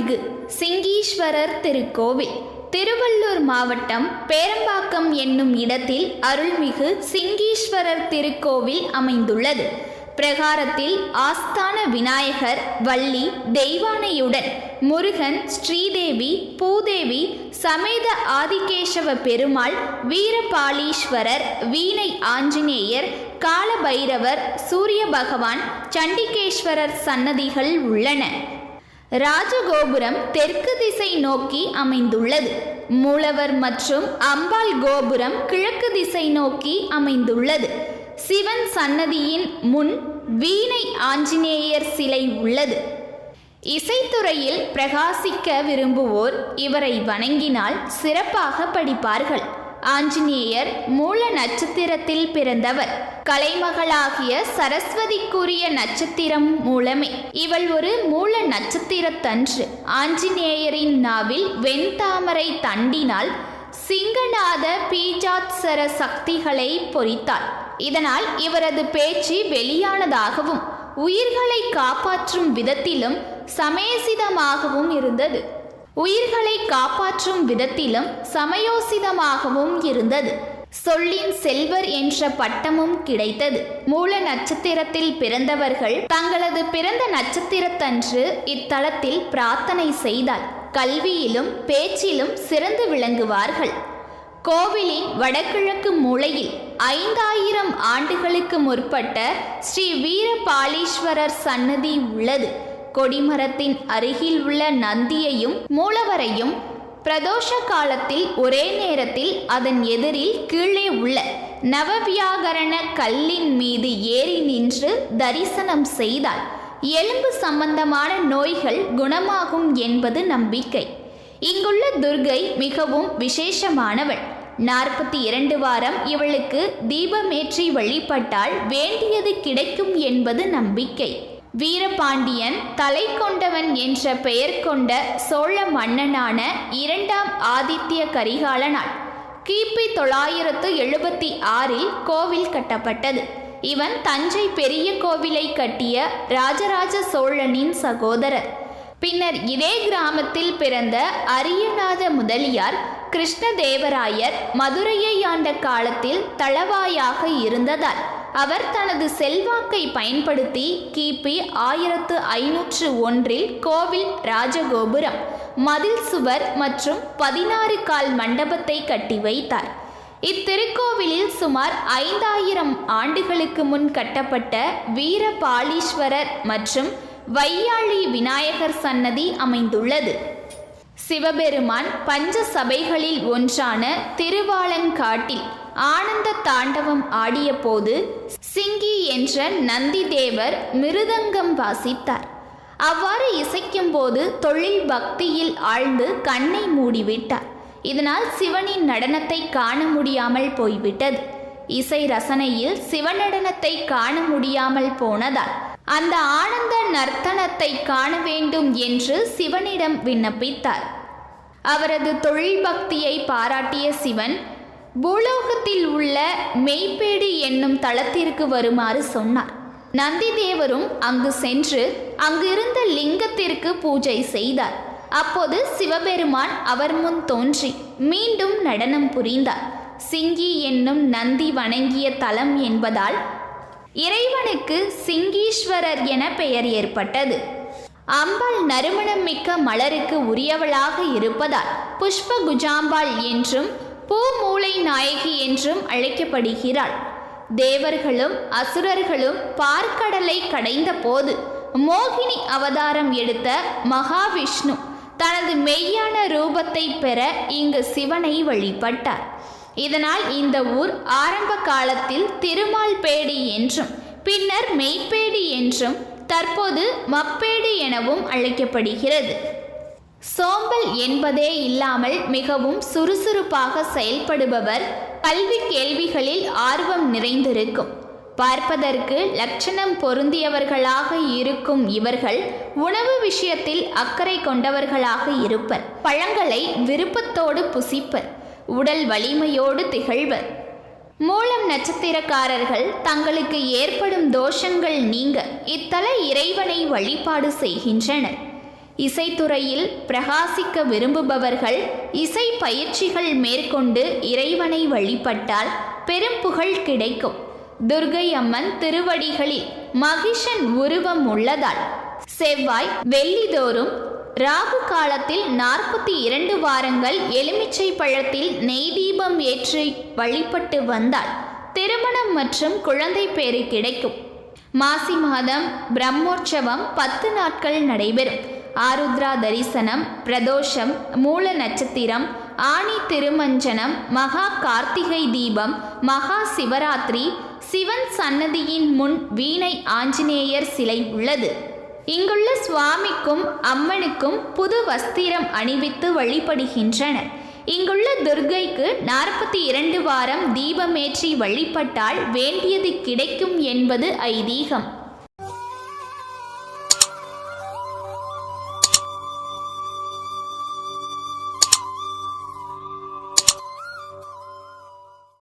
அருள்மிகு சிங்கீஸ்வரர் திருக்கோவில். திருவள்ளூர் மாவட்டம் பேரம்பாக்கம் என்னும் இடத்தில் அருள்மிகு சிங்கீஸ்வரர் திருக்கோவில் அமைந்துள்ளது. பிரகாரத்தில் ஆஸ்தான விநாயகர் வள்ளி தெய்வானையுடன் முருகன் ஸ்ரீதேவி பூதேவி சமேத ஆதிகேசவ பெருமாள் வீரபாலீஸ்வரர் வீணை ஆஞ்சநேயர் காலபைரவர் சூரிய பகவான் சண்டிகேஸ்வரர் சன்னதிகள் உள்ளன. ராஜகோபுரம் தெற்கு திசை நோக்கி அமைந்துள்ளது. மூலவர் மற்றும் அம்பாள் கோபுரம் கிழக்கு திசை நோக்கி அமைந்துள்ளது. சிவன் சன்னதியின் முன் வீணை ஆஞ்சநேயர் சிலை உள்ளது. இசைத்துறையில் பிரகாசிக்க விரும்புவோர் இவரை வணங்கினால் சிறப்பாக படிப்பார்கள். ஆஞ்சநேயர் மூல நட்சத்திரத்தில் பிறந்தவர். கலைமகளாகிய சரஸ்வதிக்குரிய நட்சத்திரம் மூலமே. இவள் ஒரு மூல நட்சத்திரத்தன்று. ஆஞ்சநேயரின் நாவில் வெண்தாமரை தண்டினால் சிங்கநாத பீஜாத்சர சக்திகளை பொறித்தாள். இதனால் இவரது பேச்சு வெளியானதாகவும் உயிர்களை காப்பாற்றும் விதத்திலும் சமேசிதமாகவும் இருந்தது. உயிர்களை காப்பாற்றும் விதத்திலும் சமயோசிதமாகவும் இருந்தது. சொல்லின் செல்வர் என்ற பட்டமும் கிடைத்தது. மூல நட்சத்திரத்தில் பிறந்தவர்கள் தங்களது பிறந்த நட்சத்திரத்தன்று இத்தலத்தில் பிரார்த்தனை செய்தால் கல்வியிலும் பேச்சிலும் சிறந்து விளங்குவார்கள். கோவிலின் வடகிழக்கு மூலையில் ஐந்தாயிரம் ஆண்டுகளுக்கு முற்பட்ட ஸ்ரீ வீரபாலீஸ்வரர் சன்னதி உள்ளது. கொடிமரத்தின் அருகில் உள்ள நந்தியையும் மூலவரையும் பிரதோஷ காலத்தில் ஒரே நேரத்தில் அதன் எதிரில் கீழே உள்ள நவவியாகரண கல்லின் மீது ஏறி நின்று தரிசனம் செய்தால் எலும்பு சம்பந்தமான நோய்கள் குணமாகும் என்பது நம்பிக்கை. இங்குள்ள துர்கை மிகவும் விசேஷமானவள். நாற்பத்தி இரண்டு வாரம் இவளுக்கு தீபமேற்றி வழிபட்டால் வேண்டியது கிடைக்கும் என்பது நம்பிக்கை. வீரபாண்டியன் தலை கொண்டவன் என்ற பெயர் கொண்ட சோழ மன்னனான இரண்டாம் ஆதித்ய கரிகாலனால் கிபி தொள்ளாயிரத்து எழுபத்தி ஆறில் கோவில் கட்டப்பட்டது. இவன் தஞ்சை பெரிய கோவிலை கட்டிய ராஜராஜ சோழனின் சகோதரர். பின்னர் இதே கிராமத்தில் பிறந்த அரியநாத முதலியார் கிருஷ்ணதேவராயர் மதுரையை ஆண்ட காலத்தில் தளவாயாக இருந்ததால் அவர் தனது செல்வாக்கை பயன்படுத்தி கிபி ஆயிரத்து ஐநூற்று ஒன்றில் கோவில் ராஜகோபுரம் மதில் சுவர் மற்றும் பதினாறு கால் மண்டபத்தை கட்டி வைத்தார். இத்திருக்கோவிலில் சுமார் ஐந்தாயிரம் ஆண்டுகளுக்கு முன் கட்டப்பட்ட வீரபாலீஸ்வரர் மற்றும் வையாளி விநாயகர் சன்னதி அமைந்துள்ளது. சிவபெருமான் பஞ்ச சபைகளில் ஒன்றான திருவாலங்காட்டில் ஆனந்த தாண்டவம் ஆடியபோது சிங்கி என்ற நந்தி தேவர் மிருதங்கம் வாசித்தார். அவ்வாறு இசைக்கும்போது தொழில் பக்தியில் ஆழ்ந்து கண்ணை மூடிவிட்டார். இதனால் சிவனின் நடனத்தை காண முடியாமல் போய்விட்டது. இசை ரசனையில் சிவநடனத்தை காண முடியாமல் போனதால் அந்த ஆனந்த நர்த்தனத்தை காண வேண்டும் என்று சிவனிடம் விண்ணப்பித்தார். அவரது தொழில் பக்தியை பாராட்டிய சிவன் பூலோகத்தில் உள்ள மெய்ப்பேடு என்னும் தளத்திற்கு வருமாறு சொன்னார். நந்தி தேவரும் அங்கு சென்று அங்கிருந்த லிங்கத்திற்கு பூஜை செய்தார். அப்போது சிவபெருமான் அவர் முன் தோன்றி மீண்டும் நடனம் புரிந்தார். சிங்கி என்னும் நந்தி வணங்கிய தலம் என்பதால் இறைவனுக்கு சிங்கீஸ்வரர் என பெயர் ஏற்பட்டது. அம்பாள் நறுமணம் மிக்க மலருக்கு உரியவளாக இருப்பதால் புஷ்ப குஜாம்பாள் என்றும் பூமூளை நாயகி என்றும் அழைக்கப்படுகிறாள். தேவர்களும் அசுரர்களும் பார்க்கடலை கடைந்த போது மோகினி அவதாரம் எடுத்த மகாவிஷ்ணு தனது மெய்யான ரூபத்தை பெற இங்கு சிவனை வழிபட்டார். இதனால் இந்த ஊர் ஆரம்ப காலத்தில் திருமால்பேடி என்றும் பின்னர் மெய்ப்பேடி என்றும் தற்போது மப்பேடி எனவும் அழைக்கப்படுகிறது. சோம்பல் என்பதே இல்லாமல் மிகவும் சுறுசுறுப்பாக செயல்படுபவர் கல்வி கேள்விகளில் ஆர்வம் நிறைந்திருக்கும். பார்ப்பதற்கு லட்சணம் பொருந்தியவர்களாக இருக்கும் இவர்கள் உணவு விஷயத்தில் அக்கறை கொண்டவர்களாக இருப்பர். பழங்களை விருப்பத்தோடு புசிப்பர். உடல் வலிமையோடு திகழ்வர். மூலம் நட்சத்திரக்காரர்கள் தங்களுக்கு ஏற்படும் தோஷங்கள் நீங்க. இத்தல இறைவனை வழிபாடு செய்கின்றனர். இசைத்துறையில் பிரகாசிக்க விரும்புபவர்கள் இசை பயிற்சிகள் மேற்கொண்டு இறைவனை வழிபட்டால் பெரும் புகழ் கிடைக்கும். துர்கை அம்மன் திருவடிகளில் மகிஷன் உருவம் உள்ளதால் செவ்வாய் வெள்ளிதோறும் ராகு காலத்தில் நாற்பத்தி இரண்டு வாரங்கள் எலுமிச்சை பழத்தில் நெய் தீபம் ஏற்றி வழிபட்டு வந்தால் திருமணம் மற்றும் குழந்தை பேறு கிடைக்கும். மாசி மாதம் பிரம்மோற்சவம் பத்து நாட்கள் நடைபெறும். ஆருத்ரா தரிசனம் பிரதோஷம் மூல நட்சத்திரம் ஆணி திருமஞ்சனம் மகா கார்த்திகை தீபம் மகா சிவராத்திரி சிவன் சன்னதியின் முன் வீணை ஆஞ்சநேயர் சிலை உள்ளது. இங்குள்ள சுவாமிக்கும் அம்மனுக்கும் புது வஸ்திரம் அணிவித்து வழிபடுகின்றனர் இங்குள்ள துர்க்கைக்கு நாற்பத்தி இரண்டு வாரம் தீபமேற்றி வழிபட்டால் வேண்டியது கிடைக்கும் என்பது ஐதீகம்.